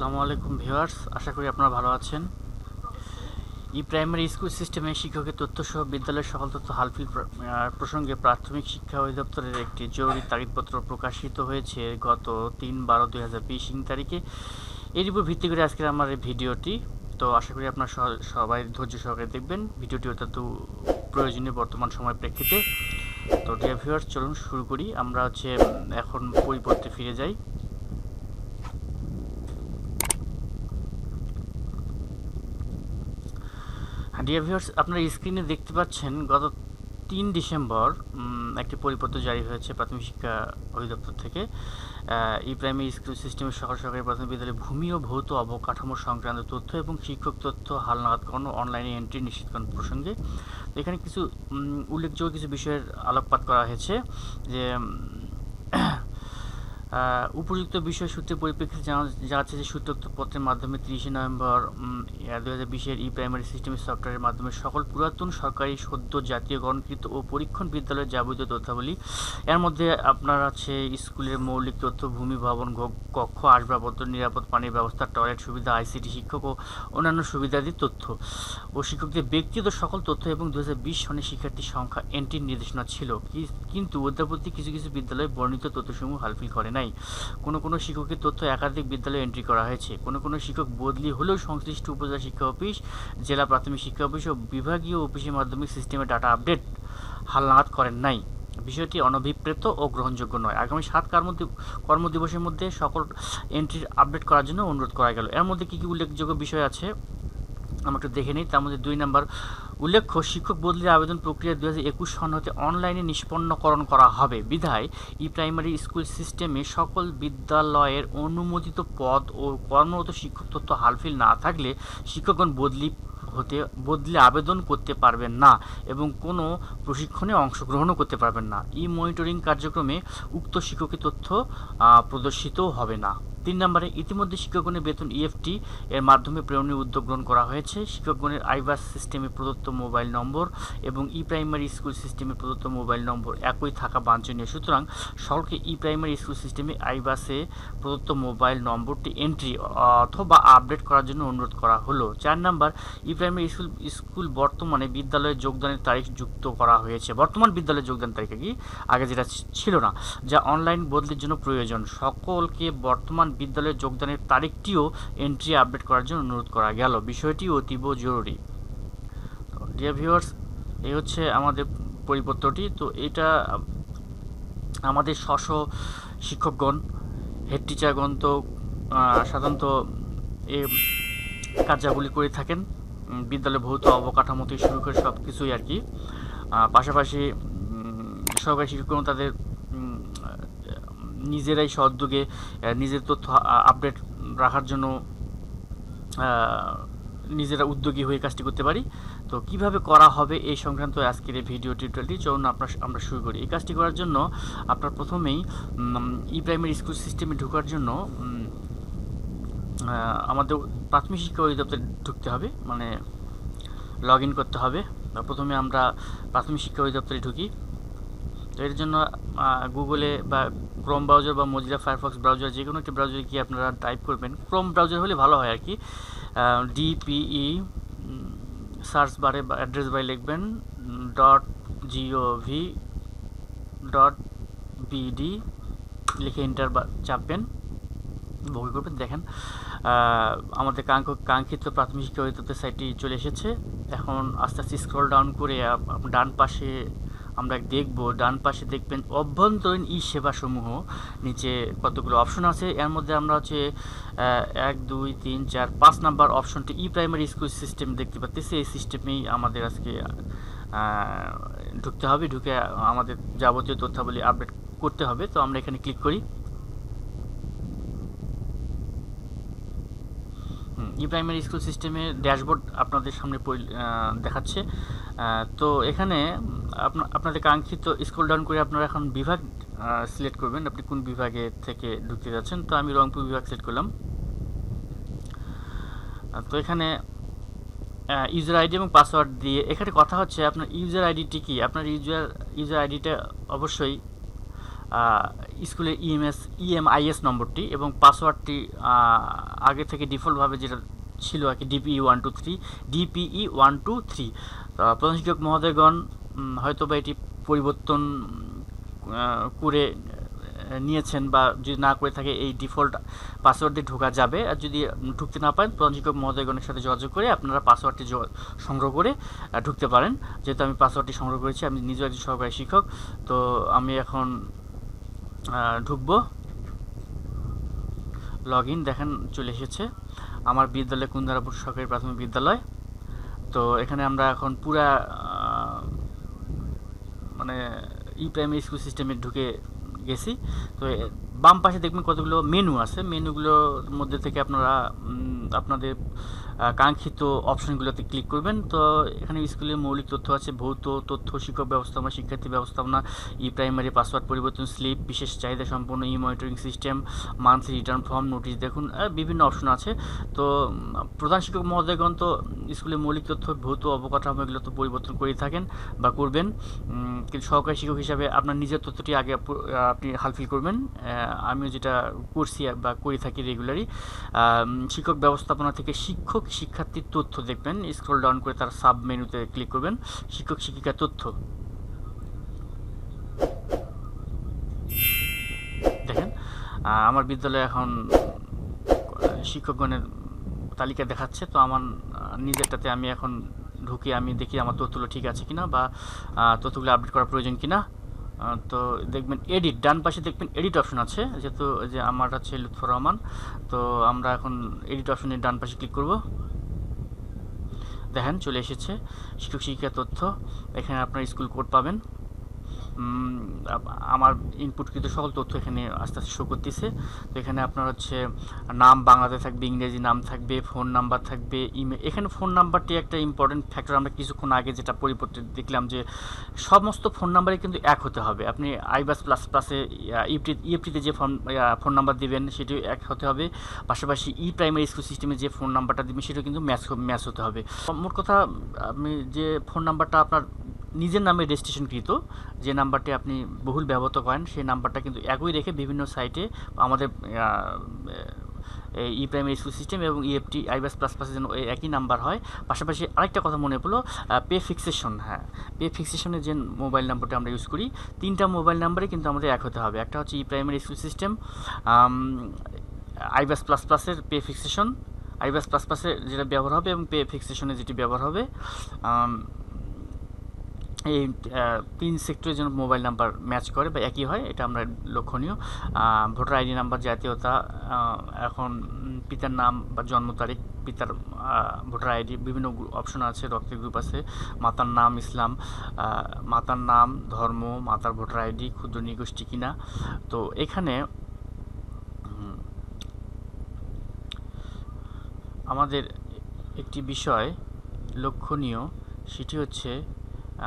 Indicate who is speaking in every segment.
Speaker 1: আসসালামু আলাইকুম ভিউয়ার্স, আশা করি আপনারা ভালো আছেন। ই প্রাইমারি স্কুল সিস্টেমে শিক্ষকের তথ্য সহ বিদ্যালয়ের সকল তথ্য হালফিল প্রসঙ্গে প্রাথমিক শিক্ষা অধিদপ্তরের একটি জরুরি তারিখপত্র প্রকাশিত হয়েছে গত তিন বারো দুই হাজার বিশ ইং তারিখে। এর উপর ভিত্তি করে আজকের আমার এই ভিডিওটি। তো আশা করি আপনারা সবাই ধৈর্য সহকারে দেখবেন। ভিডিওটি অত্যন্ত প্রয়োজনীয় বর্তমান সময় প্রেক্ষিতে। তো ডিয়ার ভিউয়ার্স চলুন শুরু করি। আমরা হচ্ছে, এখন পরিপত্রে ফিরে যাই। ডিয়ার ভিউয়ার্স আপনারা স্ক্রিনে দেখতে পাচ্ছেন, গত তিন ডিসেম্বর একটি পরিপত্র জারি হয়েছে প্রাথমিক শিক্ষা অধিদপ্তর থেকে। ই প্রাইমারি স্কুল সিস্টেমের সকল সরকারি প্রাথমিক বিদ্যালয়ে ভূমি ও ভৌত অবকাঠামো সংক্রান্ত তথ্য এবং শিক্ষক তথ্য হালনাগাদ করানো অনলাইনে এন্ট্রি নিশ্চিতকরণ প্রসঙ্গে। এখানে কিছু উল্লেখযোগ্য কিছু বিষয়ের আলোকপাত করা হয়েছে যে উপযুক্ত বিষয় সূত্রে পরিপ্রেক্ষিতে জানা যাচ্ছে যে সূত্রোক্ত পত্রের মাধ্যমে তিরিশে নভেম্বর দু হাজার বিশের ই প্রাইমারি সিস্টেমের সফটওয়্যারের মাধ্যমে সকল পুরাতন সরকারি সদ্য জাতীয়করণকৃত ও পরীক্ষণ বিদ্যালয়ের যাবতীয় তথ্যাবলী। এর মধ্যে আপনার আছে স্কুলের মৌলিক তথ্য, ভূমি ভবন কক্ষ, আসবাবপত্র, নিরাপদ পানির ব্যবস্থা, টয়লেট সুবিধা, আইসিটি শিক্ষক ও অন্যান্য সুবিধাদি তথ্য। ও শিক্ষকদের ব্যক্তিগত সকল তথ্য এবং দু হাজার বিশ সনের শিক্ষার্থীর সংখ্যা এন্ট্রির নির্দেশনা ছিল। কিন্তু অধ্যাপতি কিছু কিছু বিদ্যালয়ে বর্ণিত তথ্যসমূহ হালফিল করে নাই। কোনো কোনো শিক্ষকের তথ্য একাধিক বিদ্যালয়ে এন্ট্রি করা হয়েছে। কোনো কোনো শিক্ষক বদলি হলেও সংশ্লিষ্ট উপজেলা শিক্ষা অফিস, জেলা প্রাথমিক শিক্ষা অফিস ও বিভাগীয় অফিসের মাধ্যমে সিস্টেমে ডাটা আপডেট হালনাগাদ করেন নাই। বিষয়টি অনভিপ্রেত ও গ্রহণযোগ্য নয়। আগামী সাত কর্মদি, কর্মদিবসের মধ্যে সকল এন্ট্রির আপডেট করার জন্য অনুরোধ করা গেল। এর মধ্যে কী কী উল্লেখযোগ্য বিষয় আছে? আমরা একটু দেখে নিই তার মধ্যে দুই নাম্বার উল্লেখ্য, শিক্ষক বদলির আবেদন প্রক্রিয়া দু হাজার একুশ সন হতে অনলাইনে নিষ্পন্নকরণ করা হবে। বিধায়, ই প্রাইমারি স্কুল সিস্টেমে সকল বিদ্যালয়ের অনুমোদিত পদ ও কর্মরত শিক্ষক তথ্য হালফিল না থাকলে শিক্ষকগণ বদলি হতে, বদলে আবেদন করতে পারবেন না এবং কোনো প্রশিক্ষণে অংশগ্রহণও করতে পারবেন না। ই মনিটরিং কার্যক্রমে উক্ত শিক্ষকের তথ্য প্রদর্শিতও হবে না। তিন নম্বরে ইতিমধ্যে শিক্ষকগণের বেতন ইএফটি এর মাধ্যমে প্রেরণের উদ্যোগ গ্রহণ করা হয়েছে। শিক্ষকগণের আইবাস সিস্টেমে প্রদত্ত মোবাইল নম্বর এবং ই প্রাইমারি স্কুল সিস্টেমে প্রদত্ত মোবাইল নম্বর একই থাকা বাঞ্ছনীয়। সুতরাং সকলকে ই প্রাইমারি স্কুল সিস্টেমে আইবাসে প্রদত্ত মোবাইল নম্বরটি এন্ট্রি অথবা আপডেট করার জন্য অনুরোধ করা হলো। চার number e primary school school বর্তমানে বিদ্যালয়ে যোগদানের তারিখ যুক্ত করা হয়েছে। বর্তমান বিদ্যালয়ে যোগদান তারিখে কি? আগে যেটা ছিল না, যা অনলাইন বদলির জন্য প্রয়োজন। সকলকে বর্তমান বিদ্যালয়ে যোগদানের তারিখটিও এন্ট্রি আপডেট করার জন্য অনুরোধ করা গেল। বিষয়টি অতীব জরুরি। ডিয়ার ভিউয়ার্স এই হচ্ছে আমাদের পরিপত্রটি তো এটা আমাদের স্ব শিক্ষকগণ হেড টিচারগণ তো সাধারণত এ কার্যাবলী করে থাকেন। বিদ্যালয়ে ভৌত অবকাঠামো থেকে শুরু করে সব কিছুই আর কি। পাশাপাশি উম, সহকারী শিক্ষকগণ তাদের নিজেরাই সদ্যোগে নিজের তথ্য আপডেট রাখার জন্য নিজেরা উদ্যোগী হয়ে কাজটি করতে পারি। তো কীভাবে করা হবে এই সংক্রান্ত আজকের এই ভিডিও টিউটোরিয়ালটি চলুন আপনার আমরা শুরু করি। এই কাজটি করার জন্য আপনার প্রথমেই ই প্রাইমারি স্কুল সিস্টেমে ঢোকার জন্য আমাদের প্রাথমিক শিক্ষা অধিদপ্তরে ঢুকতে হবে। মানে লগ ইন করতে হবে। প্রথমে আমরা প্রাথমিক শিক্ষা অধিদপ্তরে ঢুকি। তো এর জন্য গুগলে বা ক্রোম ব্রাউজার বা মজিলা ফায়ারফক্স ব্রাউজার যে কোনো একটি ব্রাউজারে গিয়ে আপনারা টাইপ করবেন। ক্রোম ব্রাউজার হলে ভালো হয় আর কি। ডিপিই সার্চ বারে বা অ্যাড্রেস বাই লিখবেন ডট জিওভি ডট বিডি লিখে ইন্টার বা চাপবেন। বগি করবেন, দেখেন। আমাদের কাঙ্ক্ষ- কাঙ্ক্ষিত প্রাথমিক শিক্ষা সাইটটি চলে এসেছে। এখন আস্তে আস্তে স্ক্রল ডাউন করে ডান পাশে আমরা দেখব, ডান পাশে দেখবেন অভ্যন্তরীণ ই সেবাসমূহ, নিচে কতগুলো অপশন আছে, এর মধ্যে আমরা হচ্ছে এক, দুই, তিন, চার, পাঁচ নাম্বার অপশনটি ই প্রাইমারি স্কুল সিস্টেম দেখতে পাচ্ছি এই সিস্টেমেই আমাদের আজকে ঢুকতে হবে, ঢুকে আমাদের যাবতীয় তথ্যাবলী আপডেট করতে হবে, তো আমরা এখানে ক্লিক করি। ই প্রাইমারি স্কুল সিস্টেমের ড্যাশবোর্ড আপনাদের সামনে দেখাচ্ছে। তো এখানে আপনা- আপনাদের কাঙ্ক্ষিত স্কুল ডাউন করে আপনারা এখন বিভাগ সিলেক্ট করবেন। আপনি কোন বিভাগে থেকে ঢুকতে যাচ্ছেন? তো আমি রংপুর বিভাগ সিলেক্ট করলাম। তো এখানে ইউজার আইডি এবং পাসওয়ার্ড দিয়ে এখানে কথা হচ্ছে, আপনার ইউজার আইডিটি কি? আপনার ইউজার ইউজার আইডিটা অবশ্যই স্কুলের E ইএমএস ইএমআইএস নম্বরটি এবং পাসওয়ার্ডটি আগে থেকে ডিফল্টভাবে যেটা ছিল আর কি DPE one two three DPE one two three প্রধান শিক্ষক মহোদয়গণ হয়তো বা এটি পরিবর্তন করে নিয়েছেন বা যদি না করে থাকে এই ডিফল্ট পাসওয়ার্ড দিয়ে ঢোকা যাবে। আর যদি ঢুকতে না পারেন প্রধান শিক্ষক মহোদয়গণের সাথে যোগাযোগ করে আপনারা পাসওয়ার্ডটি সংগ্রহ করে ঢুকতে পারেন। যেহেতু আমি পাসওয়ার্ডটি সংগ্রহ করেছি, আমি নিজেও একজন সহকারী শিক্ষক, তো আমি এখন ঢুকবো। লগ ইন দেখেন চলে এসেছে। আমার বিদ্যালয় কুন্দারাপুর সরকারি প্রাথমিক বিদ্যালয়। তো এখানে আমরা এখন পুরা মানে ই প্রাইমারি স্কুল সিস্টেমে ঢুকে গেছি। তো বাম পাশে দেখবেন কতগুলো মেনু আছে। মেনুগুলোর মধ্যে থেকে আপনারা আপনাদের কাঙ্ক্ষিত অপশনগুলোতে ক্লিক করবেন। তো এখানে স্কুলের মৌলিক তথ্য আছে, ভৌত তথ্য, শিক্ষক ব্যবস্থাপনা, শিক্ষার্থী ব্যবস্থাপনা, ই প্রাইমারি পাসওয়ার্ড পরিবর্তন, স্লিপ, বিশেষ চাহিদা সম্পন্ন, e monitoring system, monthly return form, notice দেখুন বিভিন্ন অপশন আছে। তো প্রধান শিক্ষক মহোদয়গণ তো স্কুলের মৌলিক তথ্য, ভৌত অবকাঠামো এগুলো তো পরিবর্তন করেই থাকেন বা করবেন। কিন্তু সহকারী শিক্ষক হিসাবে আপনার নিজের তথ্যটি আগে আপনি হালফিল করবেন। আমিও যেটা করছি বা করে থাকি রেগুলারই শিক্ষক ব্যবস্থাপনা থেকে শিক্ষক শিক্ষার্থীর তথ্য দেখবেন স্ক্রল ডাউন করে তার সাব মেনুতে ক্লিক করবেন, শিক্ষক শিক্ষিকার তথ্য। দেখেন আমার বিদ্যালয়ে এখন শিক্ষকগণের তালিকা দেখাচ্ছে, তো আমার নিজেরটাতে আমি এখন ঢুকে, আমি দেখি আমার তথ্যগুলো ঠিক আছে কিনা বা তথ্যগুলো আপডেট করা প্রয়োজন কিনা। তো দেখবেন এডিট ডান পাশে দেখবেন এডিট অপশন আছে, যেহেতু যে আমার আছে লুৎফর রহমান, তো আমরা এখন এডিট অপশনের ডান পাশে ক্লিক করব। দেখেন চলে এসেছে শিক্ষক শিক্ষিকা তথ্য, এখানে আপনার স্কুল কোড পাবেন। আমার ইনপুটকৃত সকল তথ্য এখানে আস্তে আস্তে শো করতেছে। তো এখানে আপনার হচ্ছে, নাম বাংলাতে থাকবে, ইংরেজি নাম থাকবে ফোন নাম্বার থাকবে ইমেল এখানে ফোন নাম্বারটি একটা ইম্পর্টেন্ট ফ্যাক্টর আমরা কিছুক্ষণ আগে যেটা পরিবর্তে দেখলাম যে, সমস্ত ফোন নাম্বারে কিন্তু এক হতে হবে। আপনি আইবাস প্লাস প্লাসে ইপটি ইএফটিতে যে ফোন ফোন নাম্বার দেবেন, সেটিও এক হতে হবে। পাশাপাশি ই প্রাইমারি স্কুল সিস্টেমে যে ফোন নাম্বারটা দেবেন, সেটাও কিন্তু ম্যাচ ম্যাচ হতে হবে। মোট কথা, আপনি যে ফোন নাম্বারটা আপনার নিজের নামে রেজিস্ট্রেশনকৃত যে নাম্বারটি আপনি বহুল ব্যবহৃত করেন, সেই নাম্বারটা কিন্তু একই রেখে বিভিন্ন সাইটে আমাদের ই প্রাইমারি স্কুল সিস্টেম এবং ইএফটি আইবাস প্লাস প্লাসের জন্য একই নাম্বার হয়। পাশাপাশি আরেকটা কথা মনে পড়ল পে ফিক্সেশন হ্যাঁ। পে ফিক্সেশনের যে মোবাইল নাম্বারটা আমরা ইউজ করি, তিনটা মোবাইল নাম্বারে কিন্তু আমাদের এক হতে হবে। একটা হচ্ছে e primary school system iBAS plus প্লাসের পে ফিক্সেশন আইবাস প্লাস প্লাসের যেটা ব্যবহার হবে এবং পে ফিক্সেশনে যেটি ব্যবহার হবে এই তিন সেক্টরের জন্য মোবাইল নাম্বার ম্যাচ করে বা একই হয়, এটা আমরা লক্ষণীয়। ভোটার আইডি নাম্বার, জাতীয়তা এখন পিতার নাম বা জন্ম তারিখ, পিতার ভোটার আইডি, বিভিন্ন অপশন আছে, রক্তের গ্রুপ আছে, মাতার নাম ইসলাম মাতার নাম, ধর্ম, মাতার ভোটার আইডি, ক্ষুদ্র নিগোষ্ঠী কিনা। তো এখানে, আমাদের একটি বিষয় লক্ষণীয়, সেটি হচ্ছে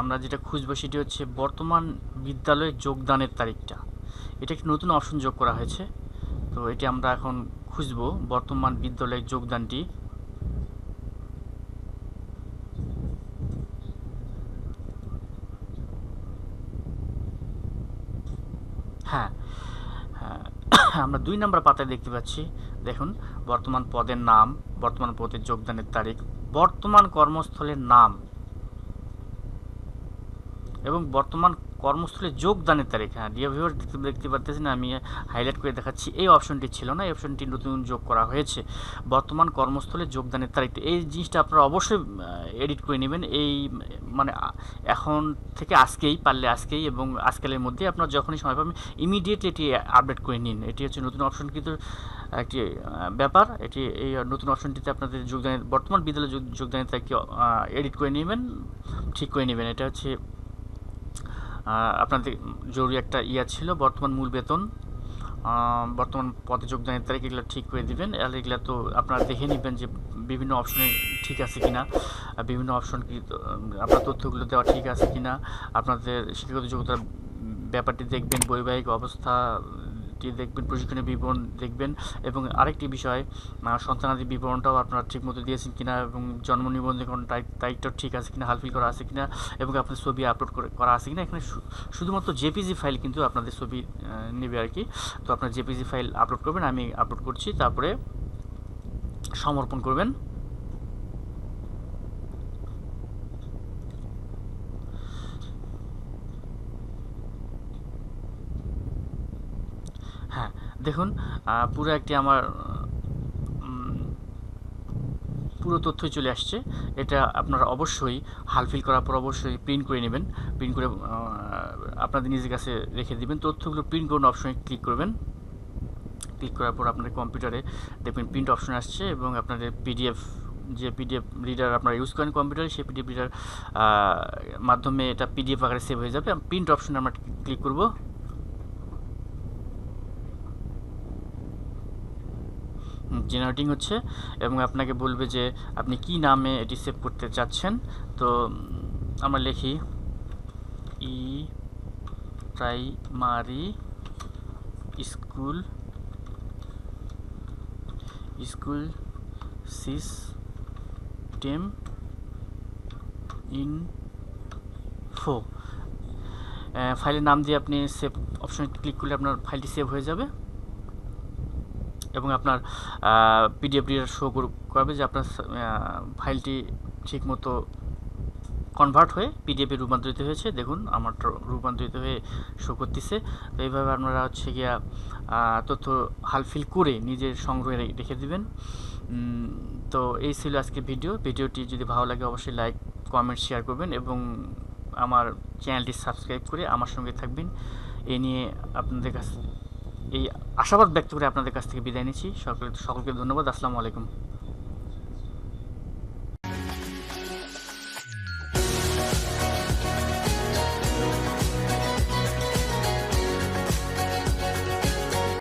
Speaker 1: আমরা যেটা খুঁজবো সেটি হচ্ছে বর্তমান বিদ্যালয়ে যোগদানের তারিখটা। এটা একটি নতুন অপশন যোগ করা হয়েছে। তো এটি আমরা এখন খুঁজবো বর্তমান বিদ্যালয়ের যোগদানটি। হ্যাঁ হ্যাঁ, আমরা দুই নম্বর পাতায় দেখতে পাচ্ছি। দেখুন বর্তমান পদের নাম বর্তমান পদের যোগদানের তারিখ বর্তমান কর্মস্থলের নাম। এবং বর্তমান কর্মস্থলে যোগদানের তারিখ হ্যাঁ ডিয়ার ভিউয়ার দেখতে পাচ্ছেন আমি হাইলাইট করে দেখাচ্ছি, এই অপশনটি ছিল না, এই অপশনটি নতুন যোগ করা হয়েছে। বর্তমান কর্মস্থলে যোগদানের তারিখটা এই জিনিসটা আপনারা অবশ্যই এডিট করে নেবেন। এই মানে এখন থেকে আজকেই, পারলে আজকেই এবং আজকালের মধ্যে আপনারা যখনই সময় পাবেন ইমিডিয়েট এটি আপডেট করে নিন। এটি হচ্ছে নতুন অপশন কিন্তু একটি ব্যাপার। এটি, এই নতুন অপশনটিতে আপনাদের যোগদানের, বর্তমান বিদ্যালয়ে যোগদানের তারিখটি এডিট করে নেবেন, ঠিক করে নেবেন। এটা হচ্ছে আপনাদের জরুরি একটা ইয়া ছিল, বর্তমান মূল বেতন। বর্তমান পদে যোগদানের তারিখ এগুলো ঠিক করে দিবেন। এগুলো তো আপনারা দেখে নেবেন যে বিভিন্ন অপশনে ঠিক আছে কিনা বিভিন্ন অপশন কি আপনার তথ্যগুলো দেওয়া ঠিক আছে কিনা। আপনাদের শিক্ষাগত যোগ্যতার ব্যাপারটি দেখবেন, বৈবাহিক অবস্থা দেখবেন প্রশিক্ষণের বিবরণ দেখবেন। এবং আরেকটি বিষয় সন্তানাদি বিবরণটাও আপনারা ঠিকমতো দিয়েছেন কিনা এবং জন্ম নিবন্ধন তারিখটাও ঠিক আছে কিনা, হালফিল করা আছে কিনা এবং আপনার ছবি আপলোড করা আছে কিনা, এখানে শুধুমাত্র জেপিজি ফাইল কিন্তু আপনাদের ছবি নেবে আর কি। তো আপনার জেপিজি ফাইল আপলোড করবেন, আমি আপলোড করছি, তারপরে সমর্পণ করবেন হ্যাঁ দেখুন পুরো একটি আমার পুরো তথ্যই চলে আসছে। এটা আপনারা অবশ্যই হালফিল করার পর অবশ্যই প্রিন্ট করে নেবেন। প্রিন্ট করে আপনাদের নিজের কাছে রেখে দেবেন। তথ্যগুলো প্রিন্ট করুন অপশনে ক্লিক করবেন। ক্লিক করার পর আপনাদের কম্পিউটারে দেখবেন প্রিন্ট অপশন আসছে এবং আপনাদের পিডিএফ যে পিডিএফ রিডার আপনারা ইউজ করেন কম্পিউটারে, সেই পিডিএফ রিডার মাধ্যমে এটা পিডিএফ আকারে সেভ হয়ে যাবে। প্রিন্ট অপশনে আমরা ক্লিক করব। জেনারেটিং হচ্ছে এবং আপনাকে বলবে যে আপনি কি নামে এটি সেভ করতে চাচ্ছেন। তো আমরা লিখি, e primary school school system info. ফাইলের নাম দিয়ে আপনি সেভ অপশনে ক্লিক করলে আপনার ফাইলটি সেভ হয়ে যাবে। এবং আপনার পিডিএফ রিডার শো করবে যে আপনার ফাইলটি ঠিকমতো কনভার্ট হয়ে পিডিএফে রূপান্তরিত হয়েছে। দেখুন, আমার রূপান্তরিত হয়ে শো করতেছে। তো এইভাবে আপনারা হচ্ছে গিয়া তথ্য হালফিল করে নিজের সংগ্রহে রেখে দিবেন। তো এই ছিল আজকে ভিডিও ভিডিওটি যদি ভালো লাগে অবশ্যই লাইক কমেন্ট শেয়ার করবেন এবং আমার চ্যানেলটি সাবস্ক্রাইব করে আমার সঙ্গে থাকবেন। এ নিয়ে আপনাদের কাছে এই আশাবাদ ব্যক্ত করে আপনাদের কাছ থেকে বিদায় নিচ্ছি। সকল সকলকে ধন্যবাদ। আসসালামু আলাইকুম।